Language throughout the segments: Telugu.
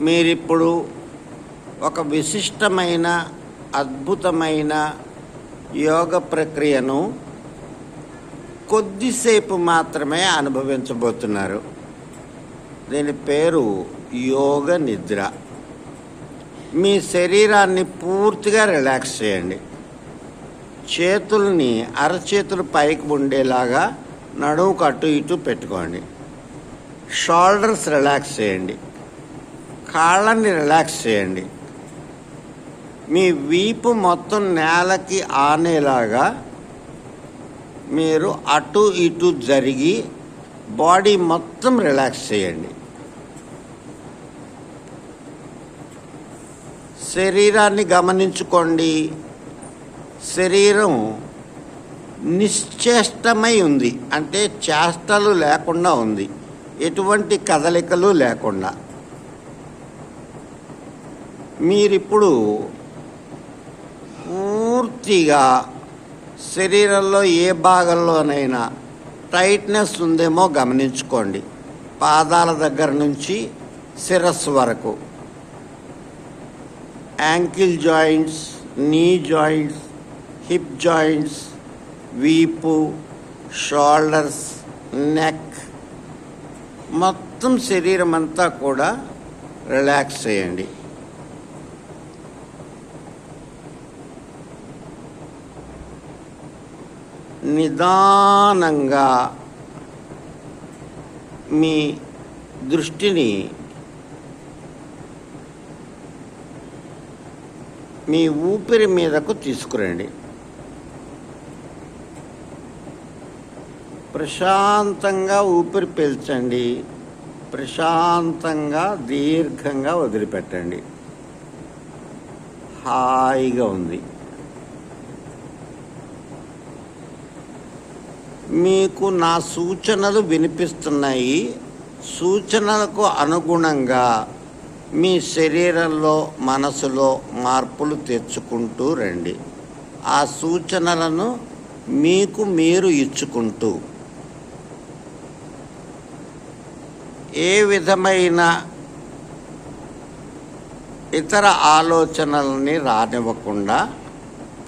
మీరిప్పుడు ఒక విశిష్టమైన అద్భుతమైన యోగ ప్రక్రియను కొద్దిసేపు మాత్రమే అనుభవించబోతున్నారు. దీని పేరు యోగ నిద్ర. మీ శరీరాన్ని పూర్తిగా రిలాక్స్ చేయండి. చేతుల్ని అరచేతులు పైకి ఉండేలాగా నడువుకు అటు ఇటు పెట్టుకోండి. షోల్డర్స్ రిలాక్స్ చేయండి. కాళ్ళని రిలాక్స్ చేయండి. మీ వీపు మొత్తం నేలకి ఆనేలాగా మీరు అటు ఇటు జరిగి బాడీ మొత్తం రిలాక్స్ చేయండి. శరీరాన్ని గమనించుకోండి. శరీరం నిశ్చేష్టమై ఉంది. అంటే చేష్టలు లేకుండా ఉంది. ఎటువంటి కదలికలు లేకుండా. మీరిప్పుడు పూర్తిగా శరీరంలో ఏ భాగంలోనైనా టైట్నెస్ ఉందేమో గమనించుకోండి. పాదాల దగ్గర నుంచి శిరస్సు వరకు. Ankle joints knee joints hip joints వీపు షోల్డర్స్ నెక్ మొత్తం శరీరం అంతా కూడా రిలాక్స్ చేయండి. నిదానంగా మీ దృష్టిని మీ ఊపిరి మీదకు తీసుకురండి. ప్రశాంతంగా ఊపిరి పీల్చండి. ప్రశాంతంగా దీర్ఘంగా వదిలిపెట్టండి. హాయిగా ఉంది. మీకు నా సూచనలు వినిపిస్తున్నాయి. సూచనలకు అనుగుణంగా మీ శరీరంలో మనసులో మార్పులు తెచ్చుకుంటూ రండి. ఆ సూచనలను మీకు మీరు ఇచ్చుకుంటూ. ఏ విధమైన ఇతర ఆలోచనల్ని రానివ్వకుండా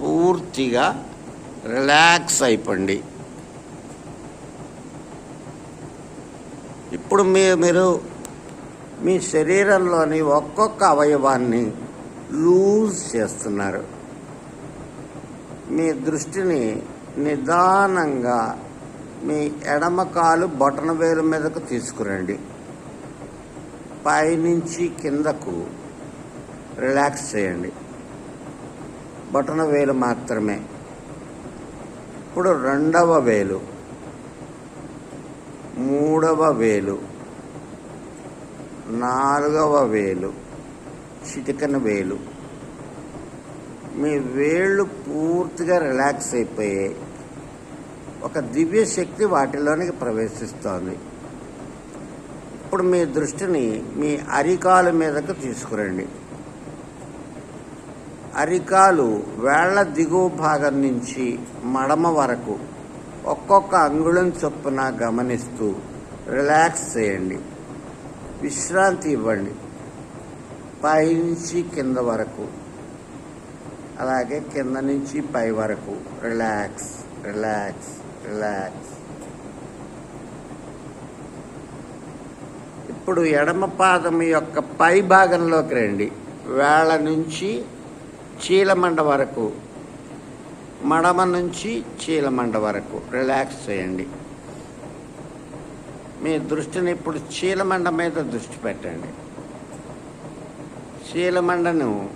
పూర్తిగా రిలాక్స్ అయిపోండి. ఇప్పుడు మీ మీరు మీ శరీరంలోని ఒక్కొక్క అవయవాన్ని లూజ్ చేస్తున్నారు. మీ దృష్టిని నిదానంగా మీ ఎడమ కాలు బొటన వేలు మీదకు తీసుకురండి. పైనుంచి కిందకు రిలాక్స్ చేయండి. బొటన వేలు మాత్రమే. ఇప్పుడు రెండవ వేలు. మూడవ వేలు నాలుగవ వేలు చిటికన వేలు. మీ వేళ్ళు పూర్తిగా రిలాక్స్ అయిపోయాయి ఒక దివ్య శక్తి వాటిలోనికి ప్రవేశిస్తోంది. ఇప్పుడు మీ దృష్టిని మీ అరికాలు మీదకు తీసుకురండి. అరికాలు వేళ్ళ దిగువ భాగం నుంచి మడమ వరకు ఒక్కొక్క అంగుళం చొప్పున గమనిస్తూ రిలాక్స్ చేయండి. విశ్రాంతి ఇవ్వండి. పైనుంచి కింద వరకు. అలాగే కింద నుంచి పై వరకు. Relax relax relax. ఇప్పుడు ఎడమ పాదం యొక్క పై భాగంలోకి రండి. వేళ నుంచి చీలమండ వరకు. మడమ నుంచి చీలమండ వరకు. రిలాక్స్ చేయండి. మీ దృష్టిని ఇప్పుడు చీలమండ మీద దృష్టి పెట్టండి. చీలమండను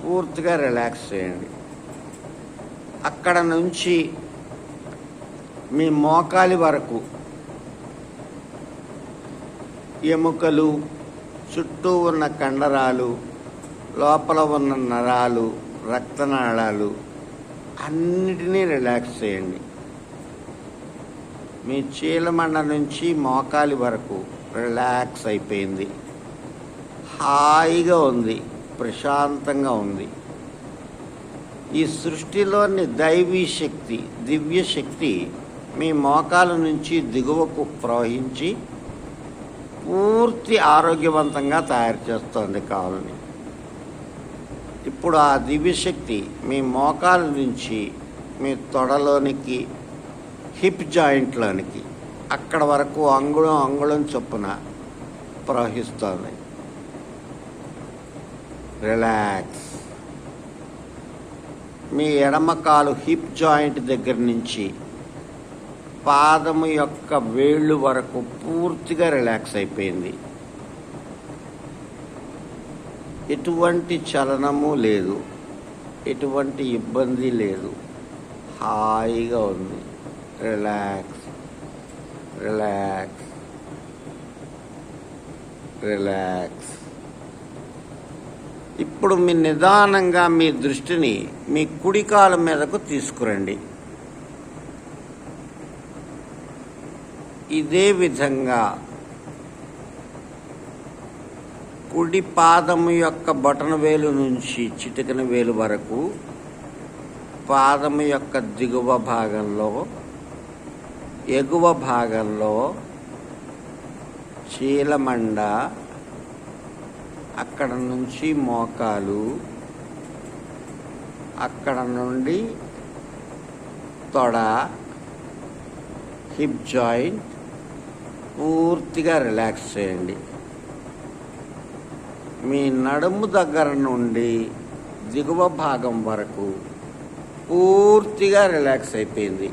పూర్తిగా రిలాక్స్ చేయండి. అక్కడ నుంచి మీ మోకాలి వరకు ఎముకలు చుట్టూ ఉన్న కండరాలు లోపల ఉన్న నరాలు రక్తనాళాలు అన్నిటినీ రిలాక్స్ చేయండి. మీ చీలమండ నుంచి మోకాలి వరకు రిలాక్స్ అయిపోయింది. హాయిగా ఉంది ప్రశాంతంగా ఉంది. ఈ సృష్టిలోని దైవీ శక్తి దివ్య శక్తి మీ మోకాల నుంచి దిగువకు ప్రవహించి పూర్తి ఆరోగ్యవంతంగా తయారు చేస్తోంది కాలనీ. ఇప్పుడు ఆ దివ్యశక్తి మీ మోకాల నుంచి మీ తొడలోనికి హిప్ జాయింట్లోనికి అక్కడ వరకు అంగుళం అంగుళం చొప్పున ప్రవహిస్తుంది. రిలాక్స్. మీ ఎడమ కాలు హిప్ జాయింట్ దగ్గర నుంచి పాదము యొక్క వేళ్ళు వరకు పూర్తిగా రిలాక్స్ అయిపోయింది. ఎటువంటి చలనము లేదు. ఎటువంటి ఇబ్బంది లేదు. హాయిగా ఉంది. రిలాక్స్. రిలాక్స్. రిలాక్స్. ఇప్పుడు మీ నిదానంగా మీ దృష్టిని మీ కుడికాల మీదకు తీసుకురండి. ఇదే విధంగా కుడి పాదము యొక్క బొటన వేలు నుంచి చిటికన వేలు వరకు పాదము యొక్క దిగువ భాగంలో ఎగువ భాగంలో చీలమండ అక్కడ నుంచి మోకాలు అక్కడ నుండి తొడ హిప్ జాయింట్ పూర్తిగా రిలాక్స్ చేయండి. మీ నడుము దగ్గర నుండి దిగువ భాగం వరకు పూర్తిగా రిలాక్స్ అయిపోయింది.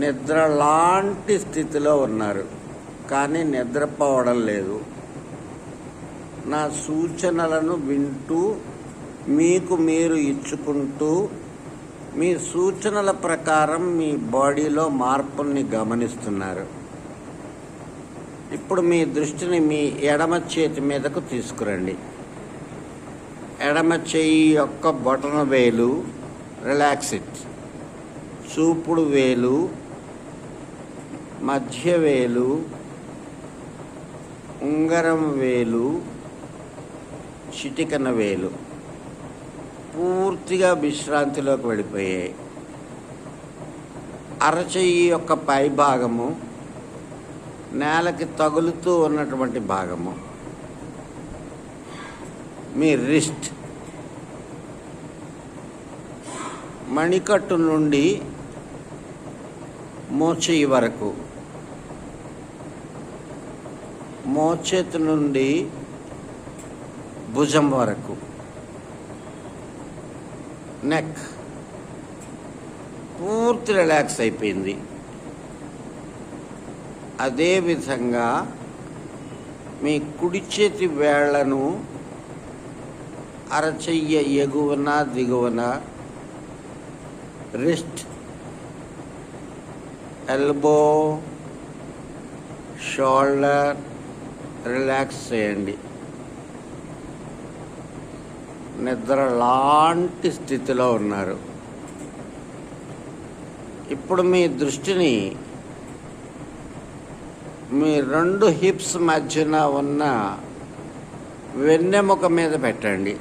నిద్ర లాంటి స్థితిలో ఉన్నారు కానీ నిద్రపోవడం లేదు. నా సూచనలను వింటూ మీకు మీరు ఇచ్చుకుంటూ మీ సూచనల ప్రకారం మీ బాడీలో మార్పుల్ని గమనిస్తున్నారు. ఇప్పుడు మీ దృష్టిని మీ ఎడమ చేతి మీదకు తీసుకురండి. ఎడమ చేయి యొక్క బొటన వేలు రిలాక్స్ ఇట్. చూపుడు వేలు మధ్య వేలు ఉంగరం వేలు చిటికన వేలు పూర్తిగా విశ్రాంతిలోకి వెళ్ళిపోయాయి. అరచెయ్యి యొక్క పై భాగము నేలకి తగులుతూ ఉన్నటువంటి భాగము. మీ రిస్ట్. మణికట్టు నుండి మోచేయి వరకు. మోచేతి నుండి భుజం వరకు. నెక్. పూర్తి రిలాక్స్ అయిపోయింది. అదేవిధంగా మీ కుడి చేతి వేళ్ళను అరచెయ్య ఎగువన దిగువన రిస్ట్ ఎల్బో షోల్డర్ రిలాక్స్ చేయండి. నిద్ర లాంటి స్థితిలో ఉన్నారు. ఇప్పుడు మీ దృష్టిని మీ రెండు హిప్స్ మధ్యన ఉన్న వెన్నెముక మీద పెట్టండి.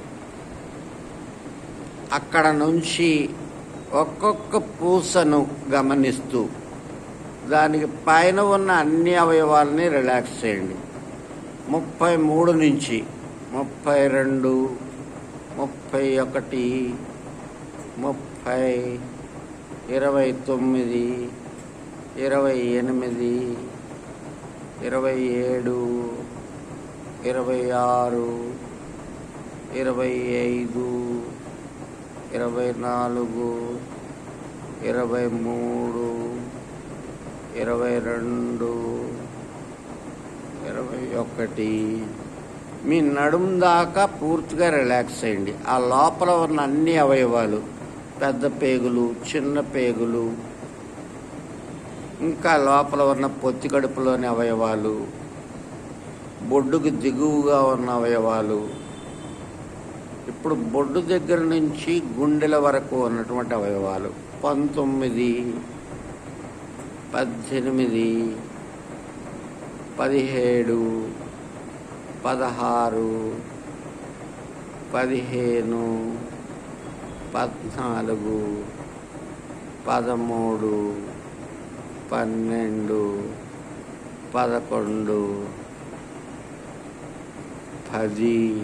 అక్కడ నుంచి ఒక్కొక్క పూసను గమనిస్తూ దానికి పైన ఉన్న అన్ని అవయవాల్ని రిలాక్స్ చేయండి. ముప్పై మూడు నుంచి ముప్పై రెండు ముప్పై ఒకటి ముప్పై ఇరవై తొమ్మిది ఇరవై ఎనిమిది ఇరవై ఏడు ఇరవై ఆరు ఇరవై ఐదు ఇరవై నాలుగు ఇరవై మూడు ఇరవై రెండు ఇరవై ఒకటి. మీ నడుము దాకా పూర్తిగా రిలాక్స్ అయ్యండి. ఆ లోపల ఉన్న అన్ని అవయవాలు పెద్ద పేగులు చిన్న పేగులు ఇంకా లోపల ఉన్న పొత్తి కడుపులోని అవయవాలు బొడ్డుకు దిగువగా ఉన్న అవయవాలు ఇప్పుడు బొడ్డు దగ్గర నుంచి గుండెల వరకు ఉన్నటువంటి అవయవాలు. పంతొమ్మిది పద్దెనిమిది పదిహేడు పదహారు పదిహేను పద్నాలుగు పదమూడు పన్నెండు పదకొండు పది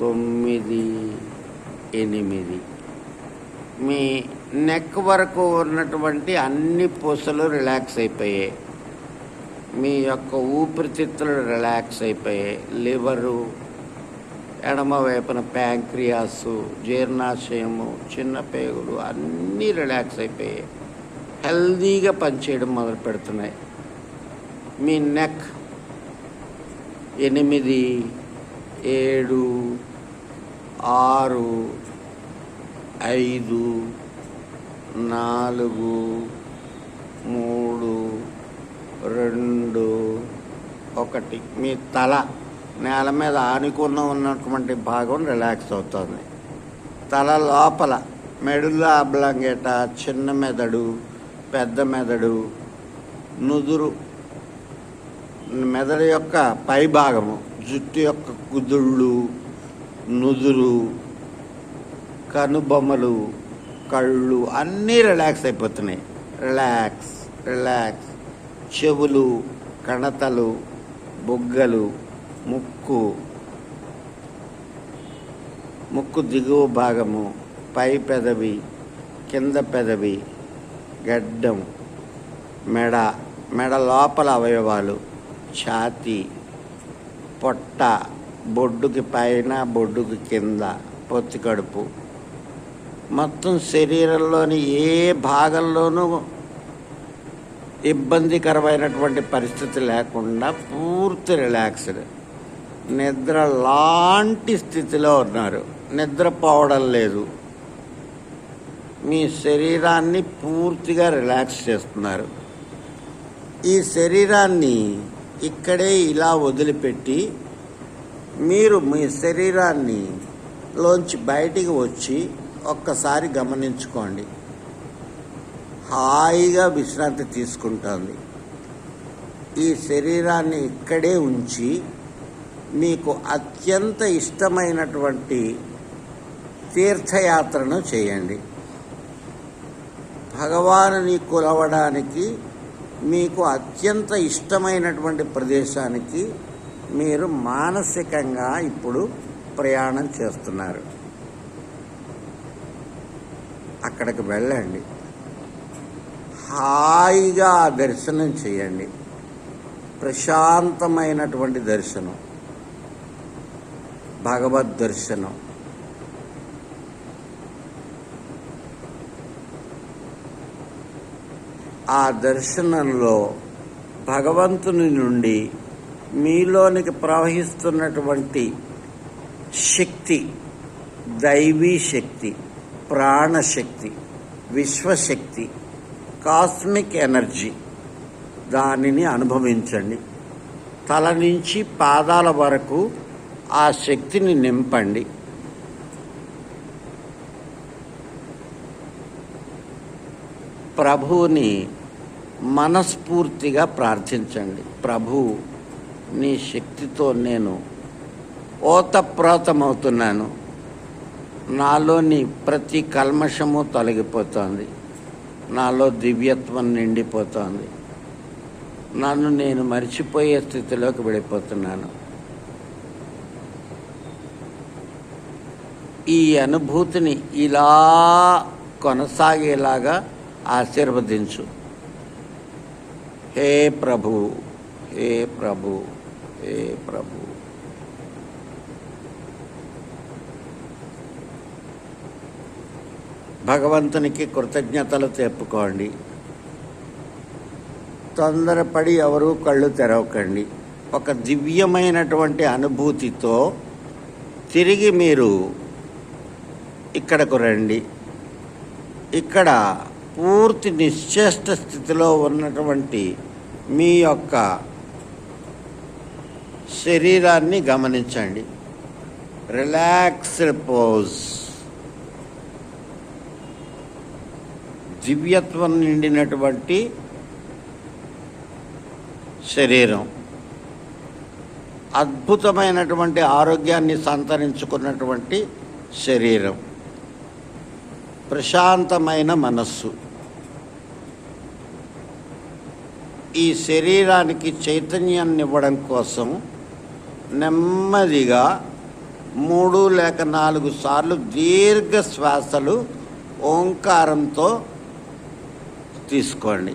తొమ్మిది ఎనిమిది. మీ నెక్ వరకు ఉన్నటువంటి అన్ని పూసలు రిలాక్స్ అయిపోయాయి. మీ యొక్క ఊపిరితిత్తులు రిలాక్స్ అయిపోయాయి. లివరు ఎడమవైపున ప్యాంక్రియాసు జీర్ణాశయము చిన్న పేగులు అన్నీ రిలాక్స్ అయిపోయాయి. హెల్దీగా పనిచేయడం మొదలు పెడుతున్నాయి. మీ నెక్ ఎనిమిది ఏడు ఆరు ఐదు నాలుగు మూడు రెండు ఒకటి. మీ తల నేల మీద ఆనుకున్న ఉన్నటువంటి భాగం రిలాక్స్ అవుతుంది. తల లోపల మెడుల అబ్లంగేట చిన్న మెదడు పెద్ద మెదడు నుదురు మెదడు యొక్క పై భాగము జుట్టు యొక్క కుదుళ్ళు నుదురు కనుబొమ్మలు కళ్ళు అన్నీ రిలాక్స్ అయిపోతున్నాయి. Relax relax. చెవులు కణతలు బొగ్గలు ముక్కు. ముక్కు దిగువ భాగము పై పెదవి కింద పెదవి గడ్డం మెడ మెడ లోపల అవయవాలు ఛాతీ పొట్ట బొడ్డుకి పైన బొడ్డుకి కింద పొత్తి కడుపు. మొత్తం శరీరంలోని ఏ భాగంలోనూ ఇబ్బందికరమైనటువంటి పరిస్థితి లేకుండా పూర్తి రిలాక్స్డ్. నిద్ర లాంటి స్థితిలో ఉన్నారు. నిద్రపోవడం లేదు. మీ శరీరాన్ని పూర్తిగా రిలాక్స్ చేస్తున్నారు. ఈ శరీరాన్ని ఇక్కడే ఇలా వదిలిపెట్టి మీరు మీ శరీరాన్ని లోంచి బయటికి వచ్చి ఒక్కసారి గమనించుకోండి. హాయిగా విశ్రాంతి తీసుకుంటుంది. ఈ శరీరాన్ని ఇక్కడే ఉంచి మీకు అత్యంత ఇష్టమైనటువంటి తీర్థయాత్రను చేయండి. భగవానుని కొలవడానికి మీకు అత్యంత ఇష్టమైనటువంటి ప్రదేశానికి మీరు మానసికంగా ఇప్పుడు ప్రయాణం చేస్తున్నారు. అక్కడికి వెళ్ళండి. హాయిగా దర్శనం చేయండి. ప్రశాంతమైనటువంటి దర్శనం. భగవద్ దర్శనం. ఆ దర్శనంలో భగవంతుని నుండి మీలోనికి ప్రవహిస్తున్నటువంటి శక్తి దైవీ శక్తి ప్రాణశక్తి విశ్వశక్తి కాస్మిక్ ఎనర్జీ దానిని అనుభవించండి. తల నుంచి పాదాల వరకు ఆ శక్తిని నింపండి. ప్రభువుని మనస్ఫూర్తిగా ప్రార్థించండి. ప్రభు నీ శక్తితో నేను ఓతప్రోతమవుతున్నాను. నాలోని ప్రతి కల్మషము తొలగిపోతోంది. నాలో దివ్యత్వం నిండిపోతోంది. నన్ను నేను మర్చిపోయే స్థితిలోకి వెళ్ళిపోతున్నాను. ఈ అనుభూతిని ఇలా కొనసాగేలాగా ఆశీర్వదించు. హే ప్రభు హే ప్రభు హే ప్రభు. భగవంతునికి కృతజ్ఞతలు చెప్పుకోండి తొందరపడి ఎవరు కళ్ళు తెరవకండి. ఒక దివ్యమైనటువంటి అనుభూతితో తిరిగి మీరు ఇక్కడకు రండి. ఇక్కడ పూర్తి నిశ్చేష్ట స్థితిలో ఉన్నటువంటి మీ యొక్క శరీరాన్ని గమనించండి. రిలాక్స్డ్ పోజ్ దివ్యత్వం నిండినటువంటి శరీరం. అద్భుతమైనటువంటి ఆరోగ్యాన్ని సంతరించుకున్నటువంటి శరీరం. ప్రశాంతమైన మనస్సు. ఈ శరీరానికి చైతన్యాన్ని ఇవ్వడం కోసం నెమ్మదిగా మూడు లేక నాలుగు సార్లు దీర్ఘ శ్వాసలు ఓంకారంతో తీసుకోండి.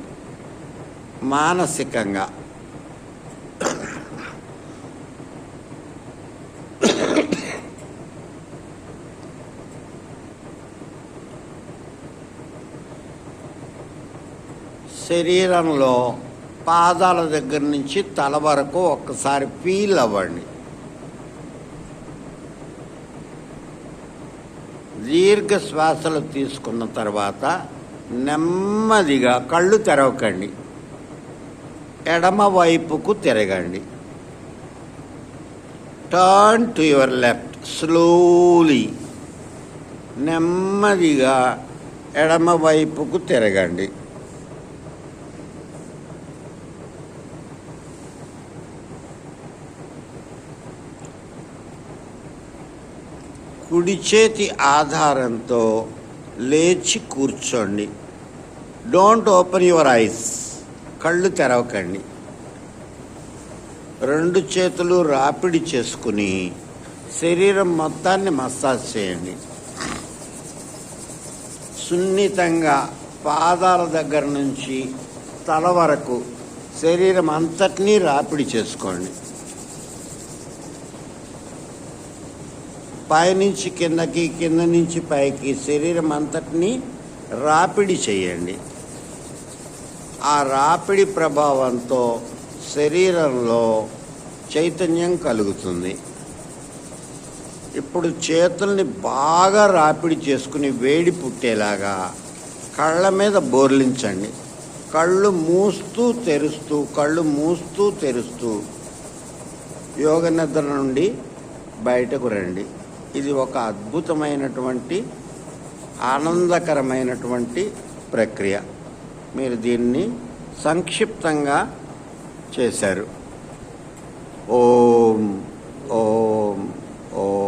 మానసికంగా. శరీరంలో పాదాల దగ్గర నుంచి తల వరకు ఒక్కసారి ఫీల్ అవ్వండి. దీర్ఘ శ్వాసలు తీసుకున్న తర్వాత నెమ్మదిగా కళ్ళు తెరవకండి. ఎడమ వైపుకు తిరగండి. Turn to your left slowly నెమ్మదిగా ఎడమ వైపుకు తిరగండి. కుడి చేతి ఆధారంతో లేచి కూర్చోండి. డోంట్ ఓపెన్ యువర్ ఐస్ కళ్ళు తెరవకండి. రెండు చేతులు రాపిడి చేసుకుని శరీరం మొత్తాన్ని మసాజ్ చేయండి. సున్నితంగా పాదాల దగ్గర నుంచి తల వరకు శరీరం అంతటినీ రాపిడి చేసుకోండి. పైనుంచి కిందకి కింద నుంచి పైకి శరీరం అంతటినీ రాపిడి చేయండి. ఆ రాపిడి ప్రభావంతో శరీరంలో చైతన్యం కలుగుతుంది. ఇప్పుడు చేతుల్ని బాగా రాపిడి చేసుకుని వేడి పుట్టేలాగా కళ్ళ మీద బోర్లించండి. కళ్ళు మూస్తూ తెరుస్తూ కళ్ళు మూస్తూ తెరుస్తూ యోగ నిద్ర నుండి బయటకు రండి. ఇది ఒక అద్భుతమైనటువంటి ఆనందకరమైనటువంటి ప్రక్రియ. మీరు దీన్ని సంక్షిప్తంగా చేశారు. ఓం ఓం ఓ.